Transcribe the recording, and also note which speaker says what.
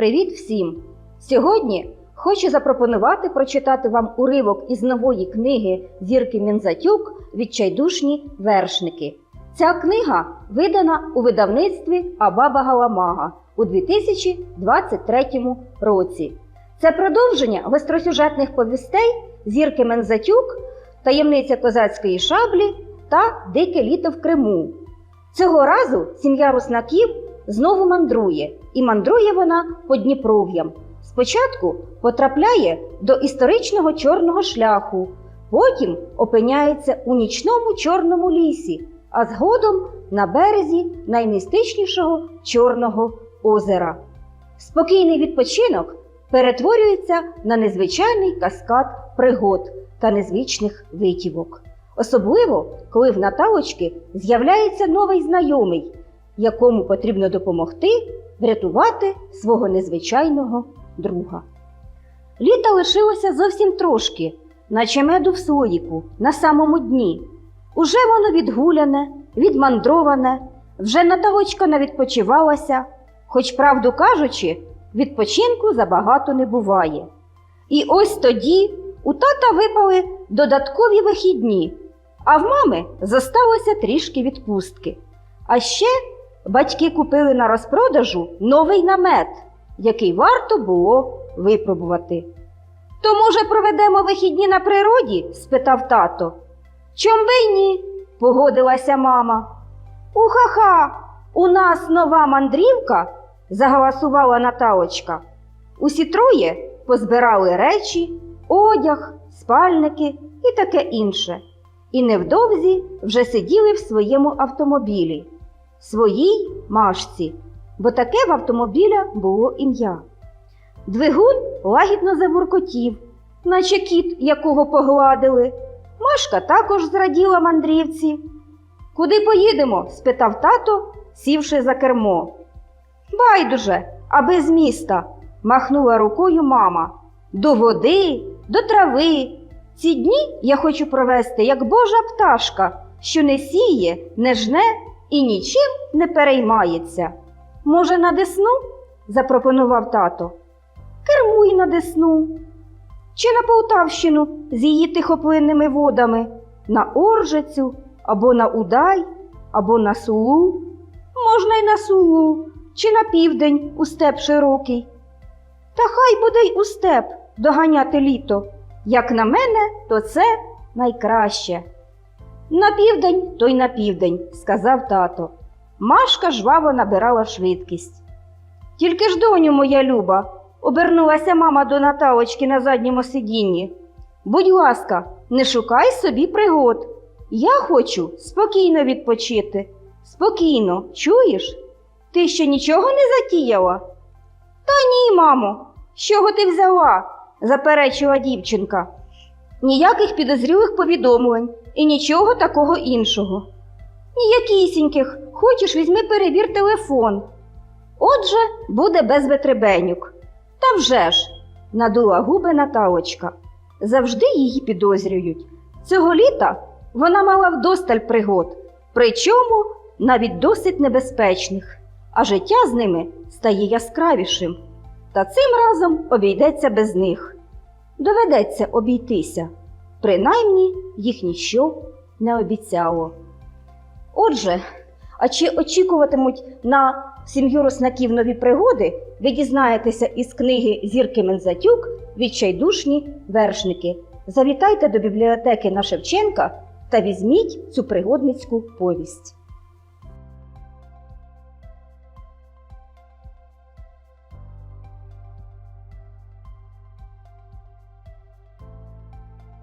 Speaker 1: Привіт всім! Сьогодні хочу запропонувати прочитати вам уривок із нової книги Зірки Мінзатюк Відчайдушні вершники. Ця книга видана у видавництві Абаба Галамага у 2023 році. Це продовження гостросюжетних повістей Зірки Мензатюк, Таємниця козацької шаблі та Дике літо в Криму. Цього разу сім'я руснаків знову мандрує, і мандрує вона по Дніпров'ям. Спочатку потрапляє до історичного чорного шляху, потім опиняється у нічному чорному лісі, а згодом на березі наймістичнішого Чорного озера. Спокійний відпочинок перетворюється на незвичайний каскад пригод та незвичних витівок. Особливо, коли в Наталочки з'являється новий знайомий, якому потрібно допомогти врятувати свого незвичайного друга. Літа лишилося зовсім трошки, наче меду в слоїку, на самому дні. Уже воно відгуляне, відмандроване, вже Наталочка навідпочивалася, хоч, правду кажучи, відпочинку забагато не буває. І ось тоді у тата випали додаткові вихідні, а в мами зосталося трішки відпустки. А ще батьки купили на розпродажу новий намет, який варто було випробувати. То, може, проведемо вихідні на природі? спитав тато. Чом би ні? погодилася мама. Уха-ха, у нас нова мандрівка, загаласувала Наталочка. Усі троє позбирали речі, одяг, спальники і таке інше. І невдовзі вже сиділи в своєму автомобілі, своїй машці, бо таке в автомобіля було ім'я. Двигун лагідно забуркотів, наче кіт, якого погладили. Машка також зраділа мандрівці. Куди поїдемо? спитав тато, сівши за кермо. Байдуже, аби з міста, махнула рукою мама. До води, до трави. Ці дні я хочу провести, як божа пташка, що не сіє, не жне і нічим не переймається. Може, на десну? запропонував тато. Кермуй на десну. Чи на Полтавщину з її тихоплинними водами, на Оржицю, або на Удай, або на Сулу. Можна й на Сулу, чи на південь у степ широкий. Та хай буде й у степ доганяти літо. Як на мене, то це найкраще. На південь, то й на південь, сказав тато. Машка жваво набирала швидкість. Тільки ж доню, моя люба, обернулася мама до Наталочки на задньому сидінні. Будь ласка, не шукай собі пригод. Я хочу спокійно відпочити. Спокійно, чуєш? Ти ще нічого не затіяла? Та ні, мамо, з чого ти взяла? заперечила дівчинка. Ніяких підозрілих повідомлень і нічого такого іншого. Ніякісіньких, хочеш, візьми перевір телефон. Отже, буде без витребенюк. Та вже ж, надула губи Наталочка. Завжди її підозрюють. Цього літа вона мала вдосталь пригод, причому навіть досить небезпечних, а життя з ними стає яскравішим. Та цим разом обійдеться без них. Доведеться обійтися, принаймні їх ніщо не обіцяло. Отже, а чи очікуватимуть на сім'ю роснаків нові пригоди, ви дізнаєтеся із книги Зірки Мензатюк Відчайдушні вершники. Завітайте до бібліотеки на Шевченка та візьміть цю пригодницьку повість.